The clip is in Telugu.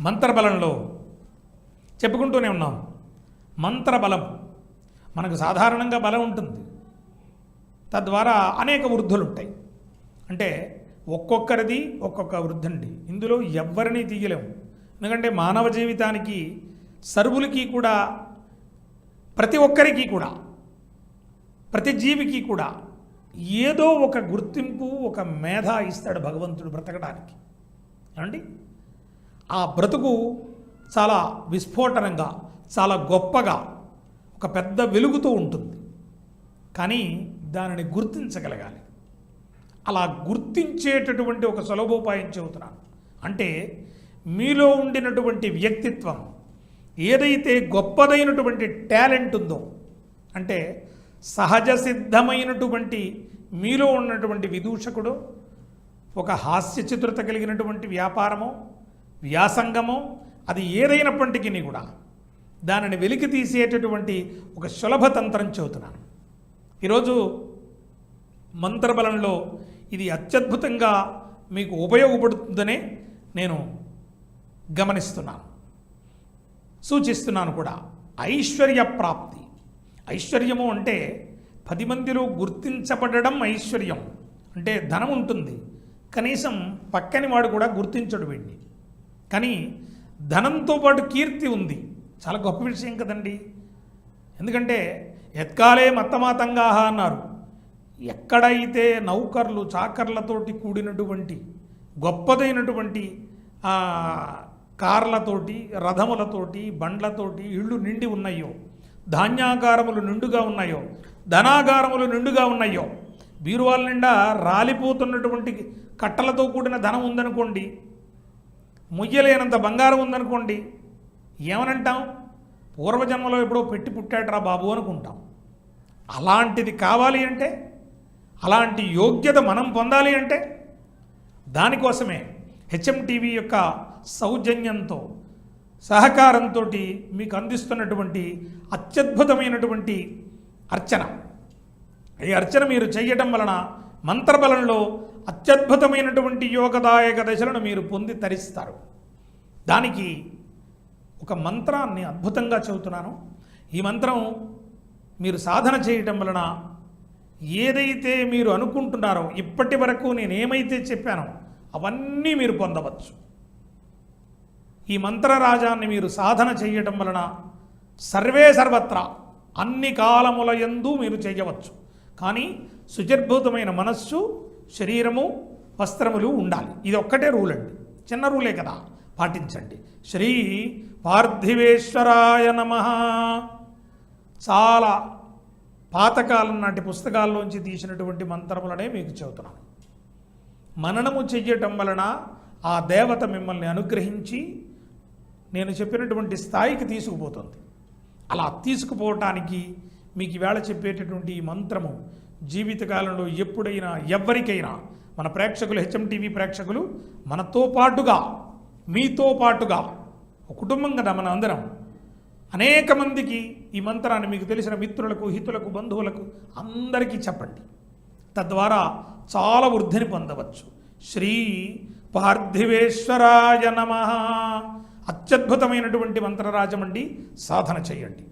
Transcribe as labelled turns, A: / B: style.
A: మంత్రబలంలో చెప్పుకుంటూనే ఉన్నాం. మంత్రబలం. మనకు సాధారణంగా బలం ఉంటుంది. తద్వారా అనేక వృద్ధులు ఉంటాయి అంటే ఒక్కొక్కరిది ఒక్కొక్క వృద్ధండి. ఇందులో ఎవ్వరిని తీయలేము ఎందుకంటే మానవ జీవితానికి సర్వులకి కూడా ప్రతి ఒక్కరికి కూడా ప్రతి జీవికి కూడా ఏదో ఒక గుర్తింపు ఒక మేధ ఇస్తాడు భగవంతుడు బ్రతకడానికి. ఏమండి? ఆ బ్రతుకు చాలా విస్ఫోటనంగా చాలా గొప్పగా ఒక పెద్ద వెలుగుతో ఉంటుంది. కానీ దానిని గుర్తించగలగాలి. అలా గుర్తించేటటువంటి ఒక సులభోపాయం చెబుతున్నాను. అంటే మీలో ఉండినటువంటి వ్యక్తిత్వం ఏదైతే గొప్పదైనటువంటి టాలెంట్ ఉందో అంటే సహజ సిద్ధమైనటువంటి మీలో ఉన్నటువంటి విదూషకుడు ఒక హాస్య చిత్రత కలిగినటువంటి వ్యాపారము వ్యాసంగమో అది ఏదైనప్పటికీ కూడా దానిని వెలికి తీసేటటువంటి ఒక సులభ తంత్రం చెబుతున్నాను. ఈరోజు మంత్రబలంలో ఇది అత్యద్భుతంగా మీకు ఉపయోగపడుతుందనే నేను గమనిస్తున్నాను. సూచిస్తున్నాను కూడా ఐశ్వర్య ప్రాప్తి. ఐశ్వర్యము అంటే పది మందిలో గుర్తించబడడం ఐశ్వర్యం. అంటే ధనం ఉంటుంది. కనీసం పక్కని వాడు కూడా గుర్తించడు వీడిని. కానీ ధనంతో పాటు కీర్తి ఉంది. చాలా గొప్ప విషయం కదండి. ఎందుకంటే ఎత్కాలే మత్తమాతంగాహ అన్నారు. ఎక్కడైతే నౌకర్లు చాకర్లతోటి కూడినటువంటి గొప్పదైనటువంటి కార్లతోటి రథములతోటి బండ్లతోటి ఇళ్ళు నిండి ఉన్నాయో ధాన్యాగారములు నిండుగా ఉన్నాయో ధనాగారములు నిండుగా ఉన్నాయో బీరువాల నిండా రాలిపోతున్నటువంటి కట్టలతో కూడిన ధనం ఉందనుకోండి ముయ్యలేనంత బంగారం ఉందనుకోండి ఏమనంటాం? పూర్వజన్మలో ఎప్పుడో పెట్టి పుట్టాడరా బాబు అనుకుంటాం. అలాంటిది కావాలి అంటే అలాంటి యోగ్యత మనం పొందాలి అంటే దానికోసమే హెచ్ఎం టీవీ యొక్క సౌజన్యంతో సహకారంతో మీకు అందిస్తున్నటువంటి అత్యద్భుతమైనటువంటి అర్చన. ఈ అర్చన మీరు చేయటం వలన మంత్రబలంలో అత్యద్భుతమైనటువంటి యోగదాయక దశలను మీరు పొంది తరిస్తారు. దానికి ఒక మంత్రాన్ని అద్భుతంగా చెబుతున్నాను. ఈ మంత్రం మీరు సాధన చేయటం వలన ఏదైతే మీరు అనుకుంటున్నారో ఇప్పటి వరకు నేను ఏమైతే చెప్పానో అవన్నీ మీరు పొందవచ్చు. ఈ మంత్రరాజాన్ని మీరు సాధన చేయటం వలన సర్వే సర్వత్రా అన్ని కాలముల ఎందు మీరు చేయవచ్చు. కానీ సుజర్భూతమైన మనస్సు శరీరము వస్త్రములు ఉండాలి. ఇది ఒక్కటే రూల్ అండి. చిన్న రూలే కదా. పాటించండి. శ్రీ పార్థివేశ్వరాయ నమ. చాలా పాతకాలం నాటి పుస్తకాల్లోంచి తీసినటువంటి మంత్రములనే మీకు చెబుతున్నాను. మననము చెయ్యటం వలన ఆ దేవత మిమ్మల్ని అనుగ్రహించి నేను చెప్పినటువంటి స్థాయికి తీసుకుపోతుంది. అలా తీసుకుపోవటానికి మీకు ఈవేళ చెప్పేటటువంటి ఈ మంత్రము జీవితకాలంలో ఎప్పుడైనా ఎవరికైనా మన ప్రేక్షకులు హెచ్ఎం టీవీ ప్రేక్షకులు మనతో పాటుగా మీతో పాటుగా ఒక కుటుంబం కదా మన అందరం అనేక మందికి ఈ మంత్రాన్ని మీకు తెలిసిన మిత్రులకు హితులకు బంధువులకు అందరికీ చెప్పండి. తద్వారా చాలా వృద్ధిని పొందవచ్చు. శ్రీ పార్థివేశ్వరాయ నమ. అత్యద్భుతమైనటువంటి మంత్రరాజమండి సాధన చేయండి.